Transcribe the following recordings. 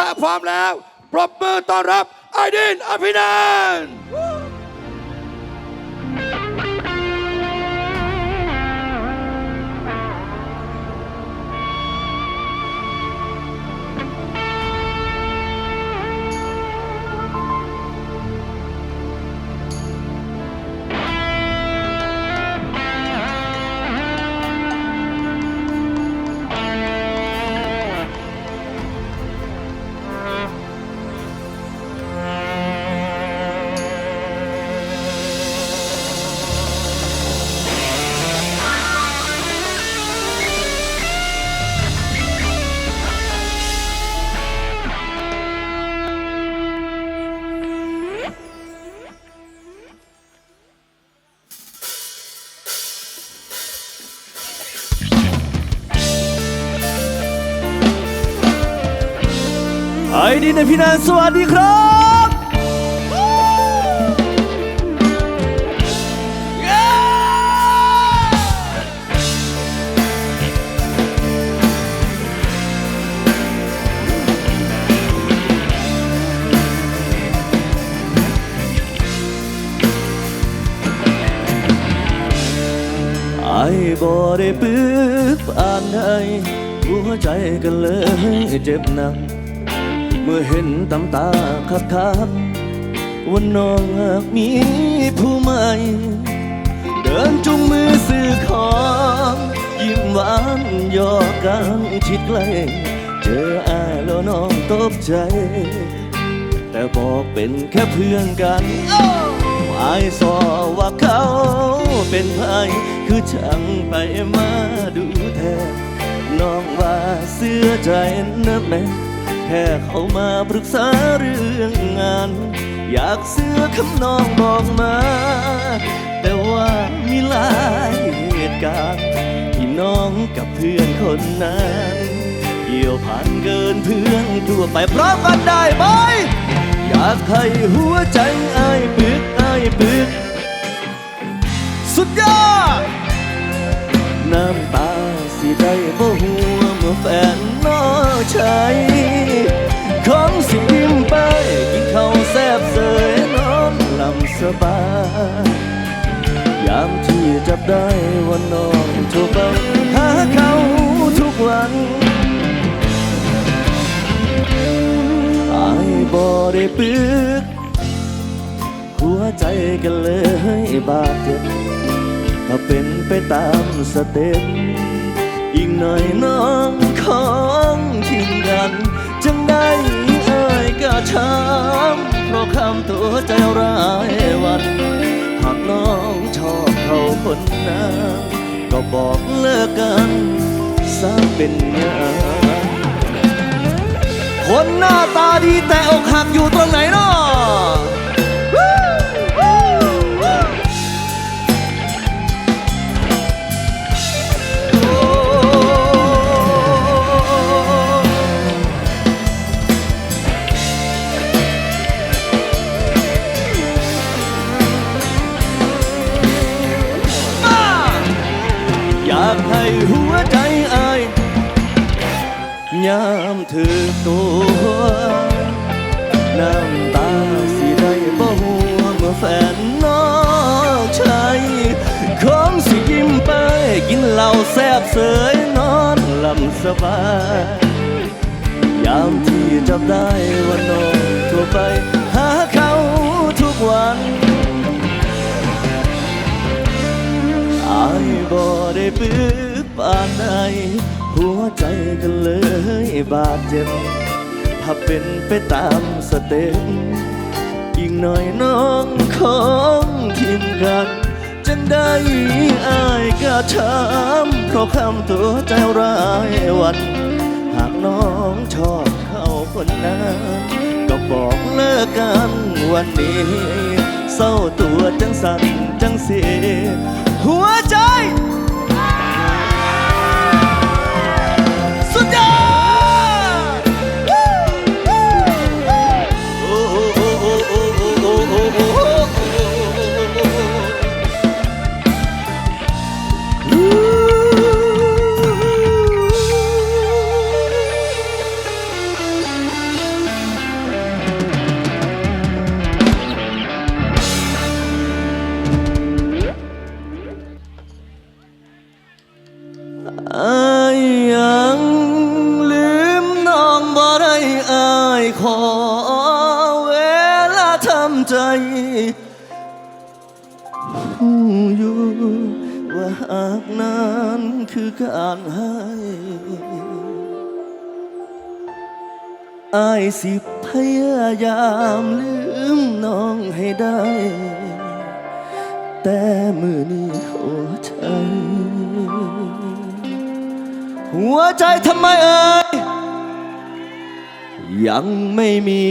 ถ้าพร้อมแล้ว ปรบมือต้อนรับไอดินอภินันท์ พี่นานสวัสดีครับไอ้บ่ได้ปึกอ่านได้หัวใจกันเลยเจ็บหนัก มื่อเห็นตำตาคักคักว่าน้องมีผู้ใหม่ เดินจุงมือซื้อของ ยิ้มหวานยอกกันชิดใกล้เจออาแล้วน้องตกใจ แต่บอกเป็นแค่เพื่อนกันอายสอว่าเขาเป็นไผคือช่างไปมาดูแทนน้องว่าเสื้อใจนะแม่ ค่เขามาปรึกษาเรื่องงาน อยากเสื้อคำนองบอกมา แต่ว่ามีหลายเหตุการณ์ที่น้องกับเพื่อนคนนั้นเกี่ยวพันเกินเพื่อนทั่วไปพร้อมกันได้ไหมอยากให้หัวใจไอ้ปึกไอ้ปึก สุดยอด น้ำตาสิได้บ่หัว แฟนน้อชายของสิยิ้มไปกินข้าวแซ่บเสยน้องลำสบายยามที่จับได้ว่าน้องโทรไปหาเขาทุกวันอายบ่ได้ปึกหัวใจกันเลยบาดเจ็บถ้าเป็นไปตามสเต็ป หน่อยน้องของทิ้งกัน จังได้เอ่ยก็ช้ำเพราะคำตัวใจร้ายวันหากน้องชอบเขาคนนั้นก็บอกเลิกกันซะเป็นอย่างคนหน้าตาดีแต่อกหักอยู่ตรงไหนเนาะอ ลำสบายยามที่จับได้ว่าน้องทั่วไป หาเขาทุกวันอายบ่ได้ปึกปานใดหัวใจกันเลยบาดเจ็บ ถ้าเป็นไปตามสเต็ปอีกหน่อยน้องของทีมกัน ได้อายก็ช้ำเพราะคำตัวใจร้ายวัน หากน้องชอบเขาคนนั้นก็บอกเลิกกันวันนี้ เศร้าตัวจังสั่นจังเสีย สิพยายามลืมน้องให้ได้ แต่มือนี้หัวใจ หัวใจทำไมเอ่ยยังไม่มี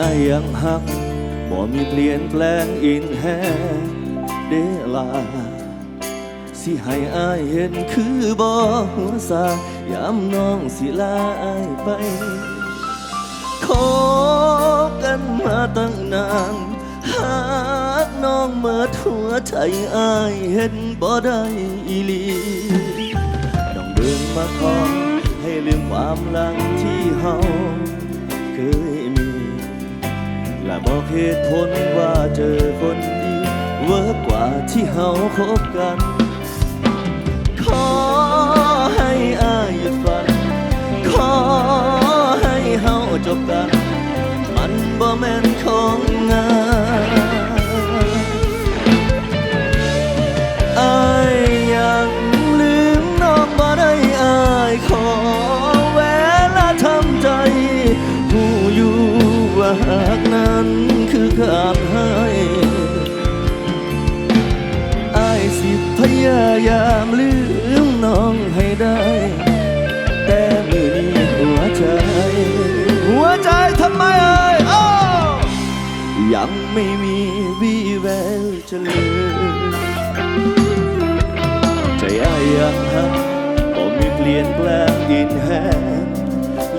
อายยังหักบ่มีเปลี่ยนแปลงอินแฮเดลา สิให้อายเห็นคือบ่หัวสายามน้องสิลาอายไปคบกันมาตั้งนานหากน้องเมิดหัวใจอายเห็นบ่ได้อีหลีต้องเดินมาขอให้ลืมความหลังที่เฮาเคย และบอกเหตุผลว่าเจอคนดีเวิร์กกว่าที่เฮาคบกัน ขอให้อายหยุดฝัน ขอให้เฮาจบกัน มันบ่แม่นของงาน ยายามลืมน้องให้ได้ แต่มือนี้หัวใจ หัวใจทำไมเอ่ยอ้ยังไม่มีวี่แววจะลืมใจอ้ายยังหักก็มีเปลี่ยนแปลงอินแหง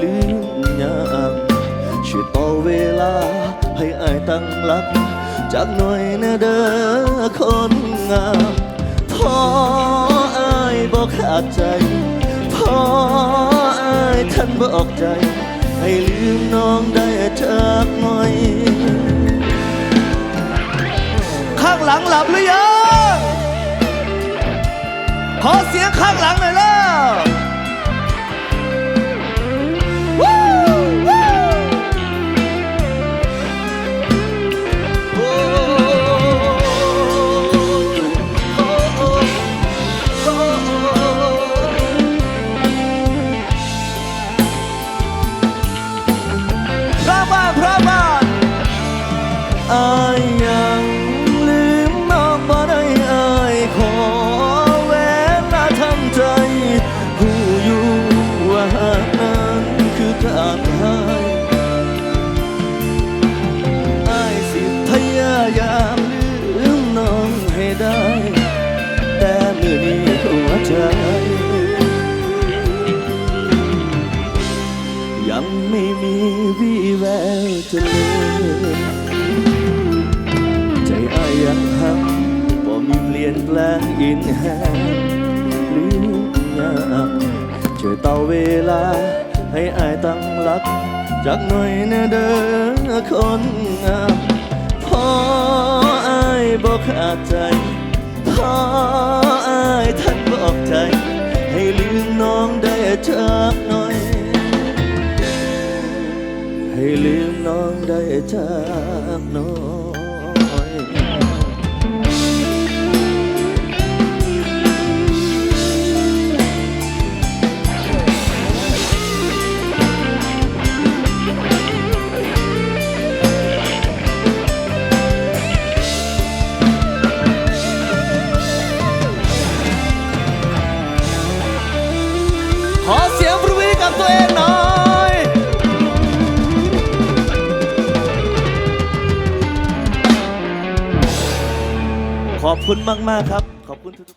ลืมยามช่วยต่อเวลาให้อายตั้งหลักจากหน่อยนะเด้อคนงาม พ่ออายบอกขาดใจพ่ออายท่านบอกใจ ให้ลืมน้องได้จากหน่อย ข้างหลังหลับหรือยังขอเสียงข้างหลังหน่อยแล้ว อ งอินแหงหรือยากช่วยต่อเวลา ให้อายตั้งหลัก จากหน่อยนะเด้อคนงามพออายบอกขาดใจพออายท่านบอกใจ ให้ลืมน้องได้จากหน่อย ให้ลืมน้องได้จากหน้อย คุณมากมากครับ ขอบคุณทุก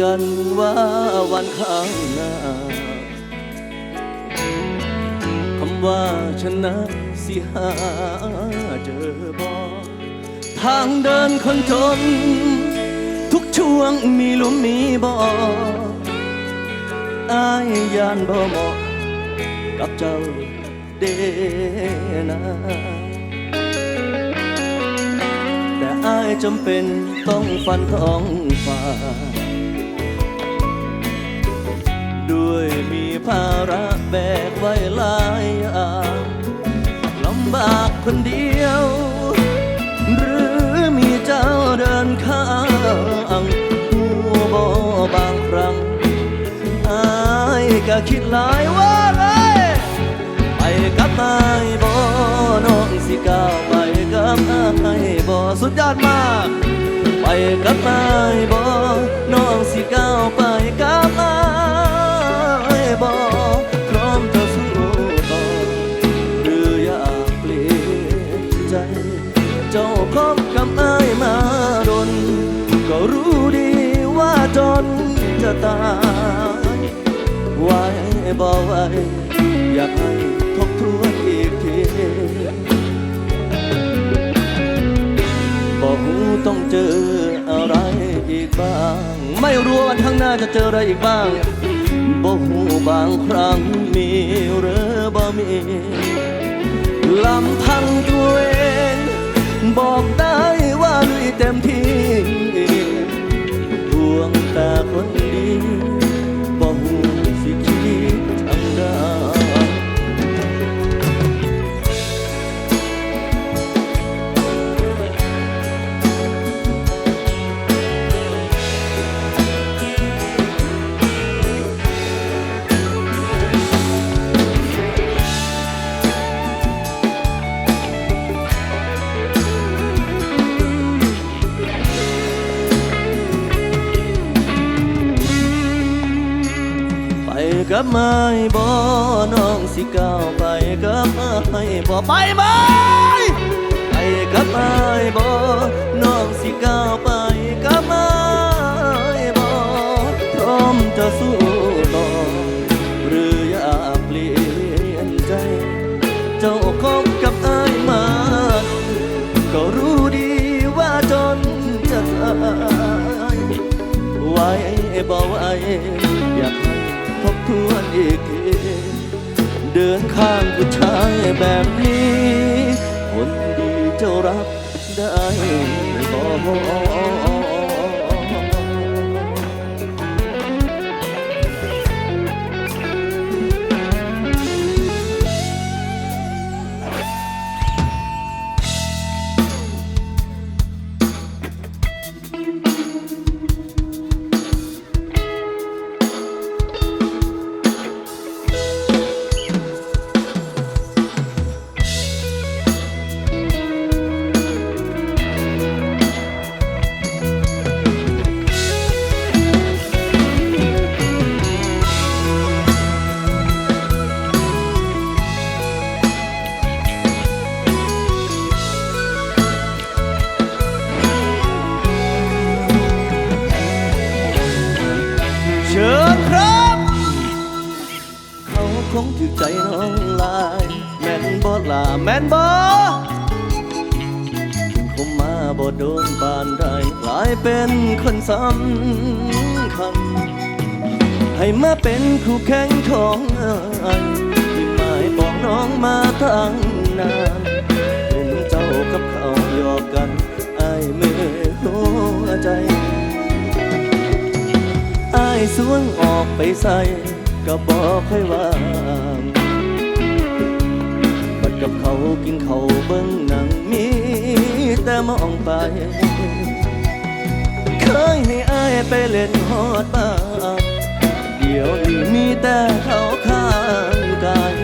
กันว่าวันข้าง ว่าชนะสิหาเจอบ่ทางเดินคนจน ทุกช่วงมีลุมมีบ่ออายยานบ่เหมาะกับเจ้าเดนะแต่อายจำเป็นต้องฟันท้องฟ้า ด้วยมีภาระแบกไว้หลายอย่างลำบากคนเดียว หรือมีเจ้าเดินข้างหัวบ่บางครั้งอายก็คิดหลายว่าเลยไปกับนายบ่น้องสิก้าวไปกับนายบ่สุดยอดมากไปกับนายบ่น้องสิก้าวไปกับนายบ่พร้อมจะสู้ต่อหรืออยากเปลี่ยนใจ เจ้าคบกับอ้ายมาดน ก็รู้ดีว่าจนจะตาย ไว้บ่ไว้ อยากให้ทบทวนอีกทีบอกหูต้องเจออะไรอีกบ้าง ไม่รู้ว่าข้างหน้าจะเจออะไรอีกบ้าง บางครั้งมีหรือบ่มีลำพังตัวเองบอก กับไม้บ่น้องสิก้าวไปกับไม้บ่ไปไหมไปกับไม้บ่น้องสิก้าวไปกับไม้บ่พร้อมจะสู้ต่อหรืออยากเปลี่ยนใจ เจ้าคบกับไอ้มาก็รู้ดีว่าจนจะตายไว้บ่ไว้ ทบทวนอีกทีเดินข้างผู้ชายแบบนี้ คนดีจะรับได้บ่ เป็นคนสำคัญ ให้มาเป็นคู่แข่งของอายที่หมายบอกน้องมาตั้งนานเป็นเจ้ากับเขาหยอกกันไอายมือหัวใจไอายสวงออกไปใส่ก็บอกค่อยว่างบัดกับเขากินเขาเบิ้งหนังมีแต่มองไป เคยให้อายไปเล่นฮอดบ้านเดี๋ยวนี้มีแต่เขาข้างกาย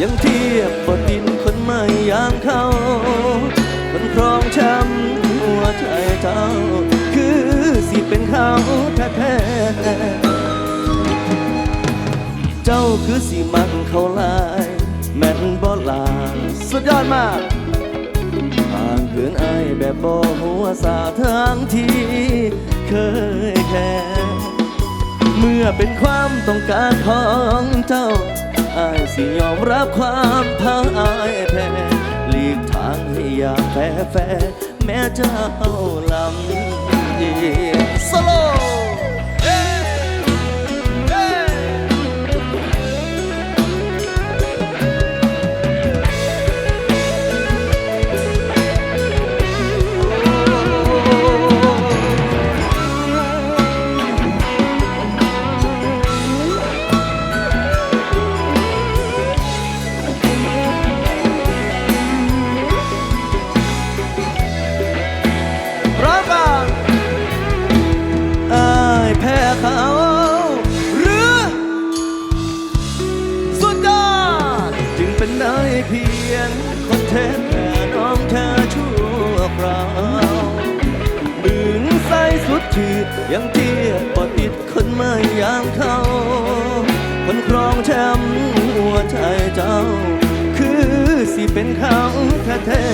ยังเทียบบ่อย่างเขาคนครองช้ำหัวใจเจ้า คือสิเป็นเขาแท้ๆเจ้าคือสิมันเขาลาย แม่นบ่ลาสุดยอดมากห่างเกินไอแบบบ่หัวสาทางที่เคยแค่เมื่อเป็นความต้องการของเจ้า อายสิยอมรับความพ่ายแพ้หลีกทางให้อย่างแฟแฟแม้เจ้าลำเอียงสโล เทียบบ่ติดคนไม่อยางเขาคนครองแชมป์หัวใจเจ้า คือสิเป็นเขาแท้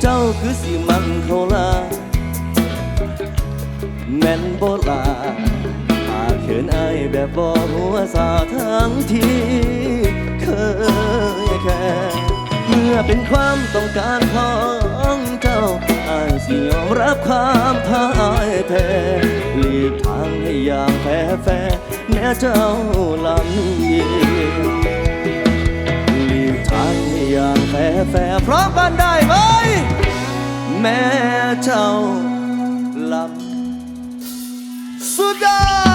เจ้าคือสิมันเขาลาแม่นโบลาหาเขินไอแบบบ่หัวสาทั้งที่เคยแค่ เมื่อเป็นความต้องการของ สิยอมรับความพ่ายแพ้หลีกทางให้อย่างแพ้แฟแม้เจ้าลำเอียงหลีกทางให้อย่างแฟแฟพร้อมกันได้ไหมแม่เจ้าลำสุดยอด